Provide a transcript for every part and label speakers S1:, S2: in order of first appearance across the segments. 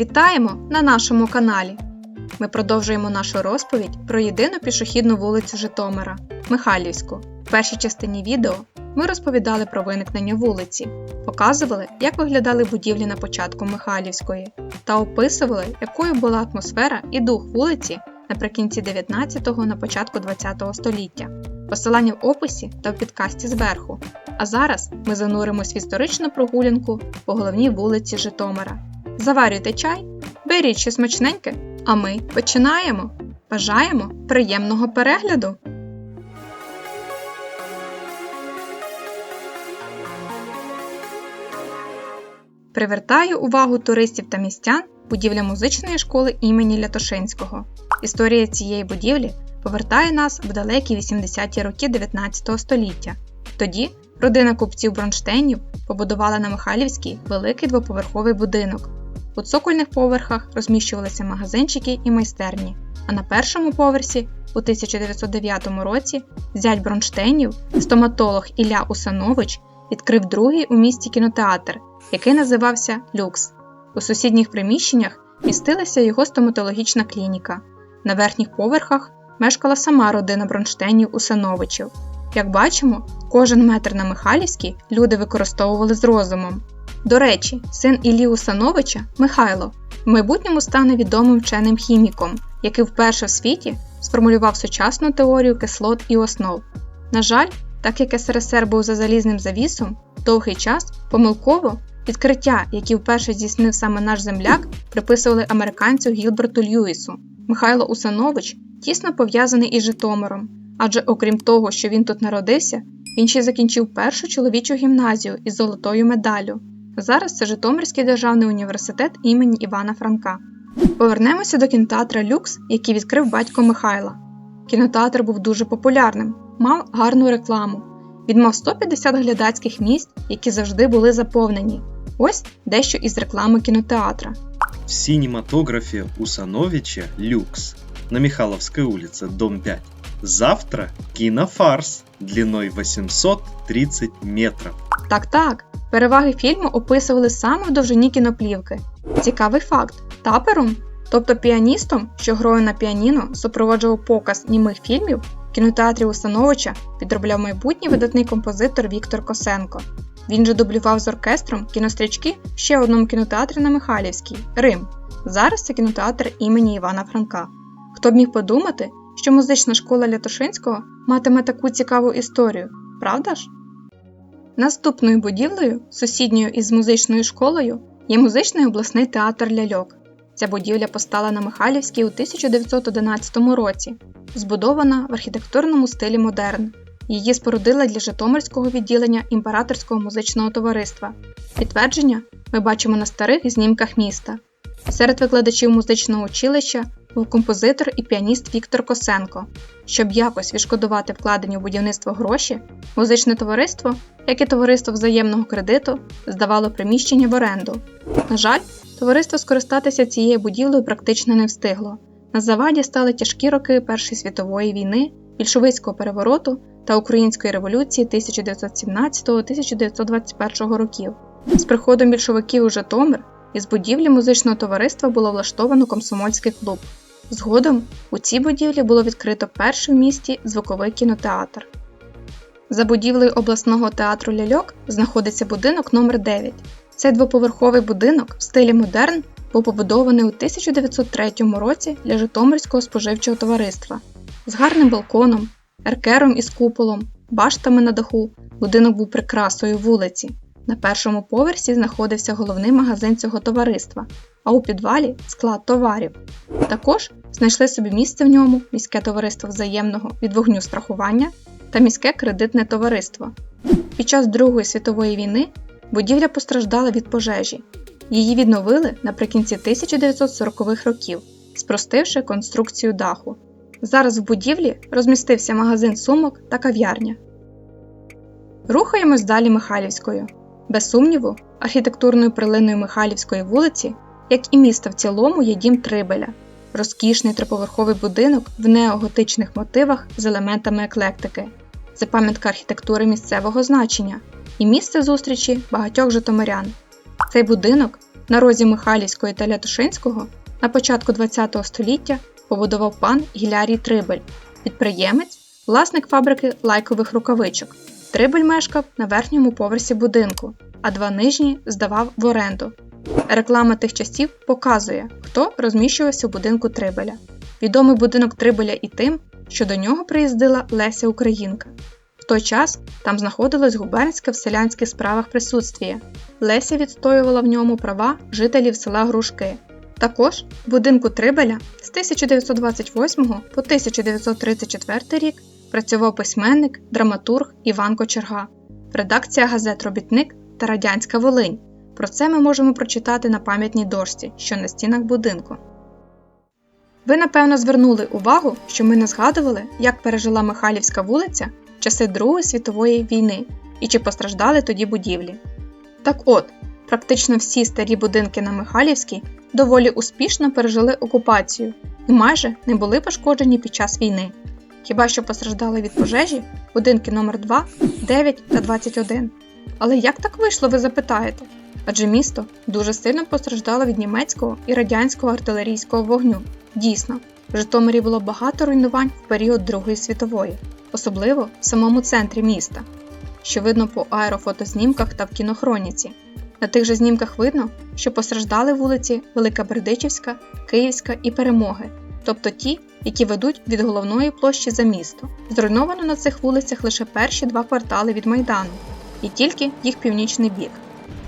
S1: Вітаємо на нашому каналі! Ми продовжуємо нашу розповідь про єдину пішохідну вулицю Житомира Михайлівську. В першій частині відео ми розповідали про виникнення вулиці, показували, як виглядали будівлі на початку Михайлівської, та описували, якою була атмосфера і дух вулиці наприкінці 19-го на початку 20-го століття. Посилання в описі та в підкасті зверху. А зараз ми зануримось в історичну прогулянку по головній вулиці Житомира. Заварюйте чай, беріть щось смачненьке, а ми починаємо. Бажаємо приємного перегляду! Привертаю увагу туристів та містян будівля музичної школи імені Лятошинського. Історія цієї будівлі повертає нас в далекі 80-ті роки 19 століття. Тоді родина купців Бронштейнів побудувала на Михайлівській великий двоповерховий будинок. У цокольних поверхах розміщувалися магазинчики і майстерні, а на першому поверсі у 1909 році зять Бронштейнів, стоматолог Ілля Усанович, відкрив другий у місті кінотеатр, який називався Люкс. У сусідніх приміщеннях містилася його стоматологічна клініка. На верхніх поверхах мешкала сама родина Бронштейнів Усановичів. Як бачимо, кожен метр на Михайлівській люди використовували з розумом. До речі, син Іллі Усановича Михайло в майбутньому стане відомим вченим хіміком, який вперше в світі сформулював сучасну теорію кислот і основ. На жаль, так як СРСР був за залізним завісом, довгий час помилково відкриття, які вперше здійснив саме наш земляк, приписували американцю Гілберту Льюісу. Михайло Усанович тісно пов'язаний із Житомиром, адже окрім того, що він тут народився, він ще закінчив першу чоловічу гімназію із золотою медаллю. Зараз це Житомирський державний університет імені Івана Франка. Повернемося до кінотеатра Люкс, який відкрив батько Михайла. Кінотеатр був дуже популярним, мав гарну рекламу. Він мав 150 глядацьких місць, які завжди були заповнені. Ось дещо із реклами кінотеатра.
S2: В синематографе Усановича «Люкс» на Михайловской улице, дом 5. Завтра кинофарс длиной 830 метров.
S1: Так, так, переваги фільму описували саме в довжині кіноплівки. Цікавий факт: тапером, тобто піаністом, що грою на піаніно, супроводжував показ німих фільмів, в кінотеатрі Установича підробляв майбутній видатний композитор Віктор Косенко. Він же дублював з оркестром кінострічки в ще одному кінотеатрі на Михайлівській Рим. Зараз це кінотеатр імені Івана Франка. Хто б міг подумати, що музична школа Лятошинського матиме таку цікаву історію, правда ж? Наступною будівлею, сусідньою із музичною школою, є музичний обласний театр ляльок. Ця будівля постала на Михайлівській у 1911 році, збудована в архітектурному стилі модерн. Її спорудили для Житомирського відділення імператорського музичного товариства. Підтвердження ми бачимо на старих знімках міста. Серед викладачів музичного училища був композитор і піаніст Віктор Косенко. Щоб якось відшкодувати вкладені в будівництво гроші, музичне товариство, як і товариство взаємного кредиту, здавало приміщення в оренду. На жаль, товариство скористатися цією будівлею практично не встигло. На заваді стали тяжкі роки Першої світової війни, більшовицького перевороту та Української революції 1917-1921 років. З приходом більшовиків у Житомир із будівлі музичного товариства було влаштовано комсомольський клуб. Згодом у цій будівлі було відкрито перший в місті звуковий кінотеатр. За будівлею обласного театру ляльок знаходиться будинок номер 9 Цей двоповерховий будинок в стилі модерн був побудований у 1903 році для Житомирського споживчого товариства. З гарним балконом, еркером із куполом, баштами на даху будинок був прикрасою вулиці. На першому поверсі знаходився головний магазин цього товариства, а у підвалі склад товарів. Також знайшли собі місце в ньому міське товариство взаємного від вогню страхування та міське кредитне товариство. Під час Другої світової війни будівля постраждала від пожежі. Її відновили наприкінці 1940-х років, спростивши конструкцію даху. Зараз в будівлі розмістився магазин сумок та кав'ярня. Рухаємось далі Михайлівською. Без сумніву, архітектурною прилиною Михайлівської вулиці, як і міста в цілому, є дім Трибеля, розкішний триповерховий будинок в неоготичних мотивах з елементами еклектики. Це пам'ятка архітектури місцевого значення і місце зустрічі багатьох житомирян. Цей будинок На розі Михайлівського та Лятошинського на початку ХХ століття побудував пан Гілярій Трибель, підприємець, власник фабрики лайкових рукавичок. Трибель мешкав на верхньому поверсі будинку, а два нижні здавав в оренду. Реклама тих часів показує, хто розміщувався у будинку Трибеля. Відомий будинок Трибеля і тим, що до нього приїздила Леся Українка. В той час там знаходилось губернське в селянських справах присутствіє. Леся відстоювала в ньому права жителів села Грушки. Також в будинку Трибеля з 1928 по 1934 рік працював письменник, драматург Іван Кочерга, редакція газет Робітник та Радянська Волинь. Про це ми можемо прочитати на пам'ятній дошці, що на стінах будинку. Ви напевно звернули увагу, що ми не згадували, як пережила Михайлівська вулиця в часи Другої світової війни і чи постраждали тоді будівлі. Так от, практично всі старі будинки на Михайлівській доволі успішно пережили окупацію і майже не були пошкоджені під час війни. Хіба що постраждали від пожежі будинки номер 2 9 та 21. Але як так вийшло, ви запитаєте? Адже місто дуже сильно постраждало від німецького і радянського артилерійського вогню. Дійсно, в Житомирі було багато руйнувань в період Другої світової, особливо в самому центрі міста, що видно по аерофотознімках та в кінохроніці. На тих же знімках видно, що постраждали вулиці Велика Бердичівська, Київська і Перемоги, тобто ті, які ведуть від головної площі за місто. Зруйновано на цих вулицях лише перші два квартали від Майдану, і тільки їх північний бік.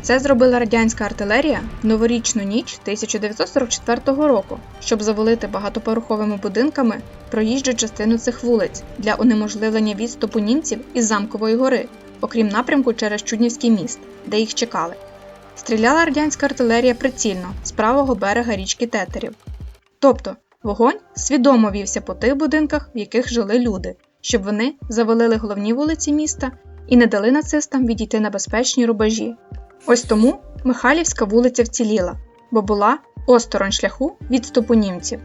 S1: Це зробила радянська артилерія в новорічну ніч 1944 року, щоб завалити багатоповерховими будинками проїжджу частину цих вулиць для унеможливлення відступу німців із замкової гори, окрім напрямку через Чуднівський міст, де їх чекали. Стріляла радянська артилерія прицільно з правого берега річки Тетерів. Тобто вогонь свідомо вівся по тих будинках, в яких жили люди, щоб вони завалили головні вулиці міста і не дали нацистам відійти на безпечні рубежі. Ось тому Михайлівська вулиця вціліла, бо була осторонь шляху відступу німців.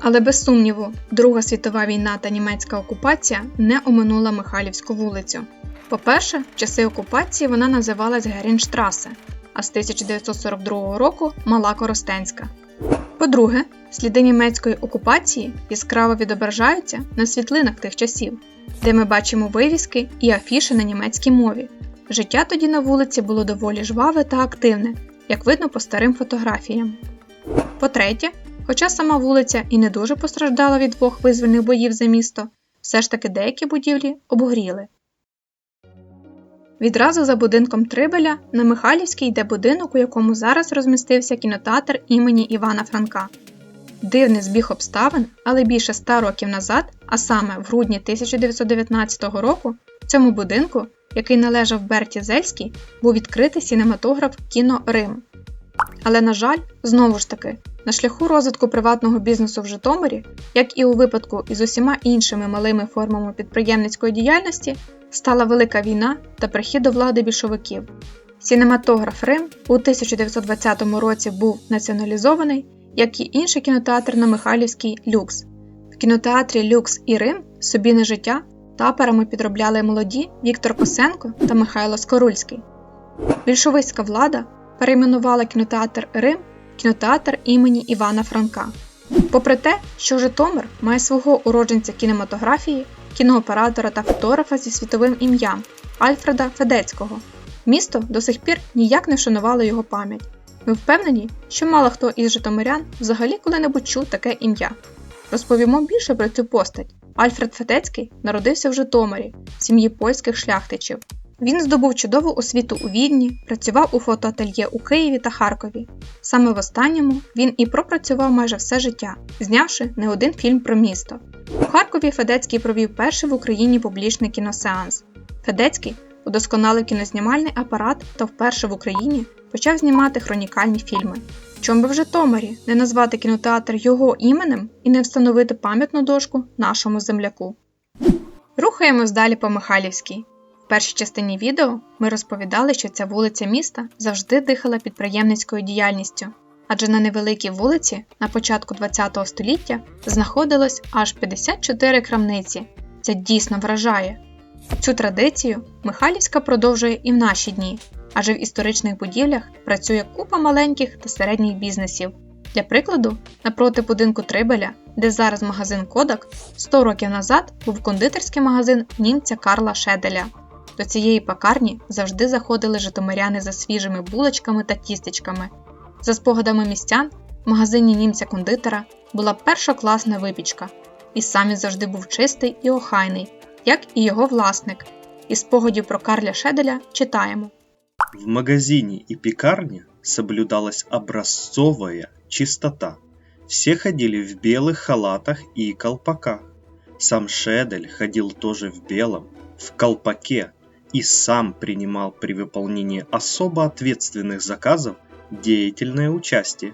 S1: Але без сумніву, Друга світова війна та німецька окупація не оминула Михайлівську вулицю. По-перше, в часи окупації вона називалась Герінштрасе, а з 1942 року Мала Коростенська. По-друге, сліди німецької окупації яскраво відображаються на світлинах тих часів, де ми бачимо вивіски і афіши на німецькій мові. Життя тоді на вулиці було доволі жваве та активне, як видно по старим фотографіям. По-третє, хоча сама вулиця і не дуже постраждала від двох визвольних боїв за місто, все ж таки деякі будівлі обгоріли. Відразу за будинком Трибеля на Михайлівській йде будинок, у якому зараз розмістився кінотеатр імені Івана Франка. Дивний збіг обставин, але більше ста років назад, а саме в грудні 1919 року, цьому будинку, який належав Берті Зельській, був відкритий сінематограф Кіно Рим. Але, на жаль, знову ж таки, на шляху розвитку приватного бізнесу в Житомирі, як і у випадку із усіма іншими малими формами підприємницької діяльності, стала велика війна та прихід до влади більшовиків. Сінематограф Рим у 1920 році був націоналізований, як і інший кінотеатр на Михайлівській Люкс. В кінотеатрі Люкс і Рим собі не життя таперами підробляли молоді Віктор Косенко та Михайло Скорульський. Більшовицька влада перейменувала кінотеатр Рим в кінотеатр імені Івана Франка. Попри те, що Житомир має свого уродженця кінематографії, кінооператора та фотографа зі світовим ім'ям Альфреда Федецького, місто до сих пір ніяк не вшанувало його пам'ять. Ми впевнені, що мало хто із житомирян взагалі коли-небудь чув таке ім'я. Розповімо більше про цю постать. Альфред Федецький народився в Житомирі, в сім'ї польських шляхтичів. Він здобув чудову освіту у Відні, працював у фотоательє у Києві та Харкові. Саме в останньому він і пропрацював майже все життя, знявши не один фільм про місто. У Харкові Федецький провів перший в Україні публічний кіносеанс. Федецький удосконалив кінознімальний апарат та вперше в Україні почав знімати хронікальні фільми. Чом би в Житомирі не назвати кінотеатр його іменем і не встановити пам'ятну дошку нашому земляку. Рухаємось далі по Михайлівській. В першій частині відео ми розповідали, що ця вулиця міста завжди дихала підприємницькою діяльністю, адже на невеликій вулиці на початку ХХ століття знаходилось аж 54 крамниці. Це дійсно вражає. Цю традицію Михайлівська продовжує і в наші дні. адже в історичних будівлях працює купа маленьких та середніх бізнесів. Для прикладу, напроти будинку Трибеля, де зараз магазин Кодак, 100 років назад був кондитерський магазин німця Карла Шеделя. До цієї пекарні завжди заходили житомиряни за свіжими булочками та тістечками. За спогадами містян, в магазині німця-кондитера була першокласна випічка, і сам він завжди був чистий і охайний, як і його власник. Із спогадів про Карля Шеделя читаємо.
S2: В магазине и пекарне соблюдалась образцовая чистота. Все ходили в белых халатах и колпаках. Сам Шедель ходил тоже в белом, в колпаке и сам принимал при выполнении особо ответственных заказов деятельное участие.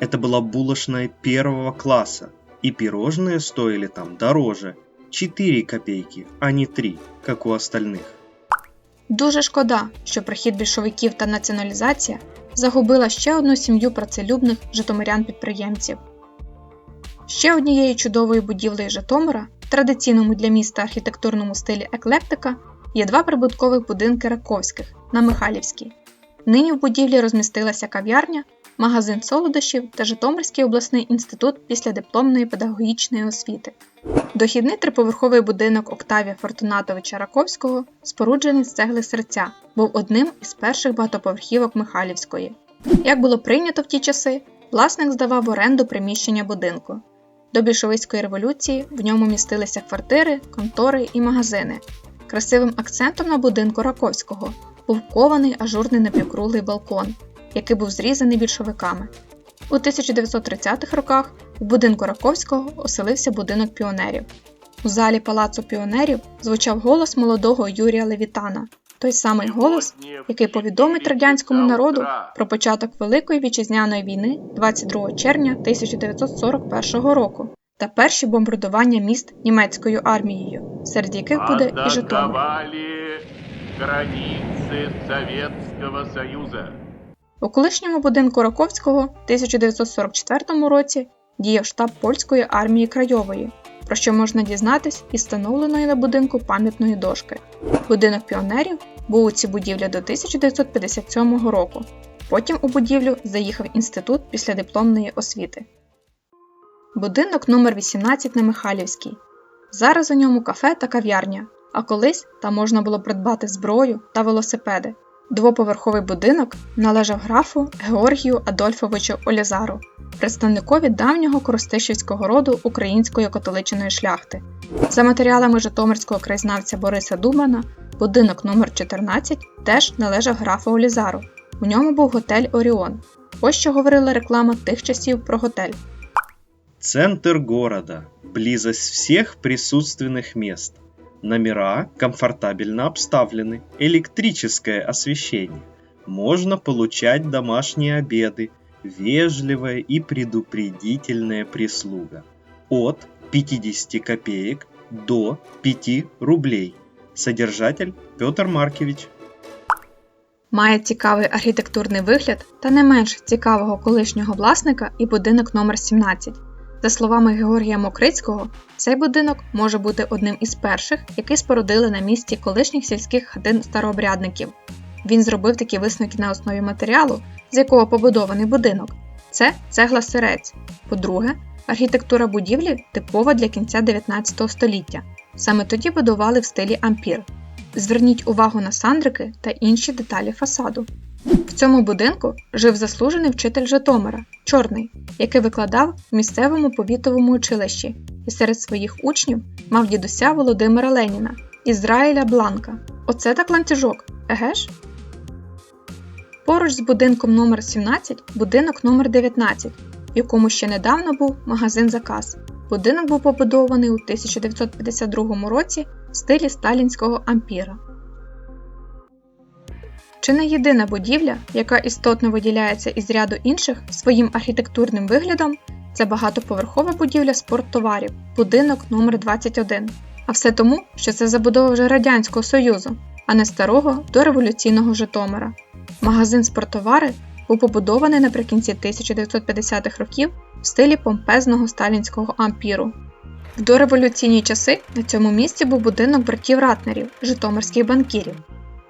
S2: Это была булочная первого класса, и пирожные стоили там дороже. 4 копейки, а не 3, как у остальных.
S1: Дуже шкода, що прихід більшовиків та націоналізація загубила ще одну сім'ю працелюбних житомирян-підприємців. Ще однією чудовою будівлею Житомира, в традиційному для міста архітектурному стилі еклектика, є два прибуткових будинки Раковських на Михайлівській. Нині в будівлі розмістилася кав'ярня, магазин солодощів та Житомирський обласний інститут післядипломної педагогічної освіти. Дохідний триповерховий будинок Октавія Фортунатовича Раковського, споруджений з цегли серця, був одним із перших багатоповерхівок Михайлівської. Як було прийнято в ті часи, власник здавав в оренду приміщення будинку. До більшовицької революції в ньому містилися квартири, контори і магазини. Красивим акцентом на будинку Раковського був кований ажурний напівкруглий балкон, який був зрізаний більшовиками. У 1930-х роках у будинку Раковського оселився будинок піонерів. У залі Палацу піонерів звучав голос молодого Юрія Левітана, той самий голос, який повідомить радянському народу про початок Великої вітчизняної війни 22 червня 1941 року та перші бомбардування міст німецькою армією, серед яких буде і Житомир.
S3: Границы Советского Союза.
S1: У колишньому будинку Раковського в 1944 році діяв штаб польської армії Крайової, про що можна дізнатись із встановленої на будинку пам'ятної дошки. Будинок піонерів був у цій будівлі до 1957 року. Потім у будівлю заїхав інститут післядипломної освіти. Будинок номер 18 на Михайлівській. Зараз у ньому кафе та кав'ярня, а колись там можна було придбати зброю та велосипеди. Двоповерховий будинок належав графу Георгію Адольфовичу Олязару, представникові давнього коростишівського роду української католичної шляхти. За матеріалами Житомирського краєзнавця Бориса Думана, будинок номер 14 теж належав графу Олізару. У ньому був готель Оріон. Ось що говорила реклама тих часів про готель.
S2: Центр города, близость всех присутственных мест. Номера комфортабельно обставлены, электрическое освещение. Можно получать домашние обеды, вежливая и предупредительная прислуга. От 50 копеек до 5 рублей. Содержатель Петр Маркович.
S1: Має цікавий архітектурний вигляд та не менш цікавого колишнього власника і будинок номер 17. За словами Георгія Мокрицького, цей будинок може бути одним із перших, які спорудили на місці колишніх сільських хатин старообрядників. Він зробив такі висновки на основі матеріалу, з якого побудований будинок. Це цегла сирець. По-друге, архітектура будівлі типова для кінця 19 століття. Саме тоді будували в стилі ампір. Зверніть увагу на сандрики та інші деталі фасаду. В цьому будинку жив заслужений вчитель Житомира, Чорний, який викладав в місцевому повітовому училищі і серед своїх учнів мав дідуся Володимира Леніна, Ізраїля Бланка. Оце так ланцюжок, еге ж? Поруч з будинком номер 17 будинок номер 19, в якому ще недавно був магазин Заказ. Будинок був побудований у 1952 році в стилі сталінського ампіра. Чи не єдина будівля, яка істотно виділяється із ряду інших своїм архітектурним виглядом, це багатоповерхова будівля спорттоварів, будинок номер 21 А все тому, що це забудова вже Радянського Союзу, а не старого дореволюційного Житомира. Магазин спорттовари був побудований наприкінці 1950-х років в стилі помпезного сталінського ампіру. В дореволюційні часи на цьому місці був будинок братів Ратнерів, житомирських банкірів.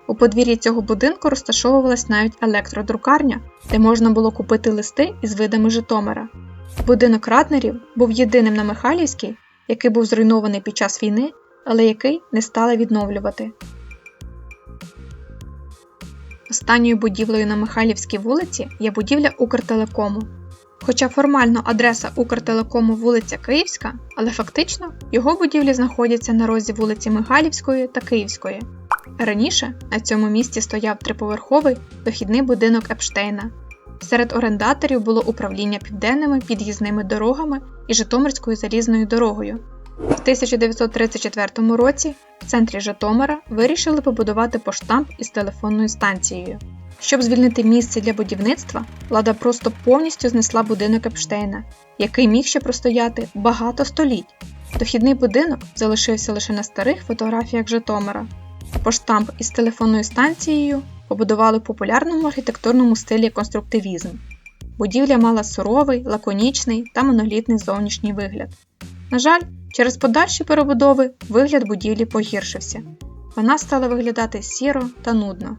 S1: У подвір'ї цього будинку розташовувалась навіть електродрукарня, де можна було купити листи із видами Житомира. Будинок Ратнерів був єдиним на Михайлівській, який був зруйнований під час війни, але який не стали відновлювати. Останньою будівлею на Михайлівській вулиці є будівля Укртелекому. Хоча формально адреса Укртелекому вулиця Київська, але фактично його будівлі знаходяться на розі вулиці Михайлівської та Київської. Раніше на цьому місці стояв триповерховий дохідний будинок Епштейна. Серед орендаторів було управління південними під'їзними дорогами і Житомирською залізною дорогою. В 1934 році в центрі Житомира вирішили побудувати поштамп із телефонною станцією. Щоб звільнити місце для будівництва, влада просто повністю знесла будинок Епштейна, який міг ще простояти багато століть. Дохідний будинок залишився лише на старих фотографіях Житомира. Поштамп із телефонною станцією побудували в популярному архітектурному стилі конструктивізм. Будівля мала суровий, лаконічний та монолітний зовнішній вигляд. На жаль, через подальші перебудови вигляд будівлі погіршився. Вона стала виглядати сіро та нудно.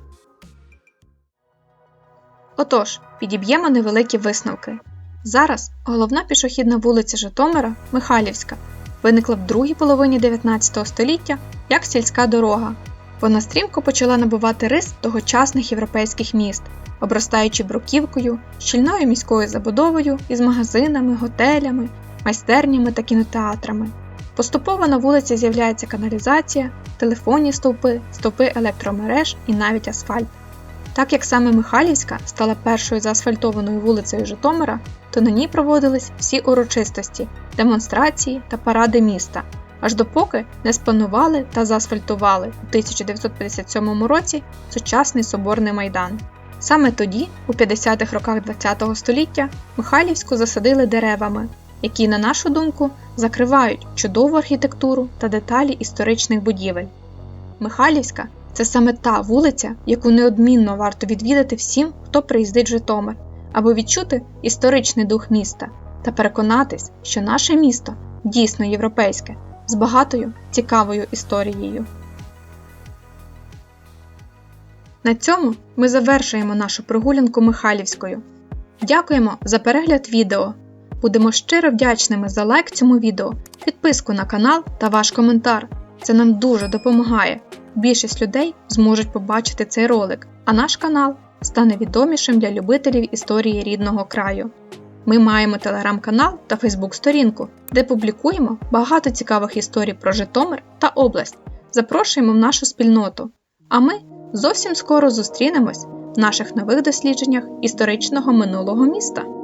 S1: Отож, підіб'ємо невеликі висновки. Зараз головна пішохідна вулиця Житомира Михайлівська виникла в другій половині 19 століття як сільська дорога. Вона стрімко почала набувати рис тогочасних європейських міст, обростаючи бруківкою, щільною міською забудовою із магазинами, готелями, майстернями та кінотеатрами. Поступово на вулиці з'являється каналізація, телефонні стовпи, стовпи електромереж і навіть асфальт. Так як саме Михайлівська стала першою заасфальтованою вулицею Житомира, то на ній проводились всі урочистості, демонстрації та паради міста, аж допоки не спланували та заасфальтували у 1957 році сучасний соборний майдан. Саме тоді, у 50-х роках ХХ століття, Михайлівську засадили деревами, які, на нашу думку, закривають чудову архітектуру та деталі історичних будівель. Михайлівська це саме та вулиця, яку неодмінно варто відвідати всім, хто приїздить в Житомир, аби відчути історичний дух міста та переконатись, що наше місто дійсно європейське, з багатою цікавою історією. На цьому ми завершуємо нашу прогулянку Михайлівською. Дякуємо за перегляд відео. Будемо щиро вдячними за лайк цьому відео, підписку на канал та ваш коментар. Це нам дуже допомагає. Більшість людей зможуть побачити цей ролик, а наш канал стане відомішим для любителів історії рідного краю. Ми маємо телеграм-канал та фейсбук-сторінку, де публікуємо багато цікавих історій про Житомир та область. Запрошуємо в нашу спільноту. А ми зовсім скоро зустрінемось в наших нових дослідженнях історичного минулого міста.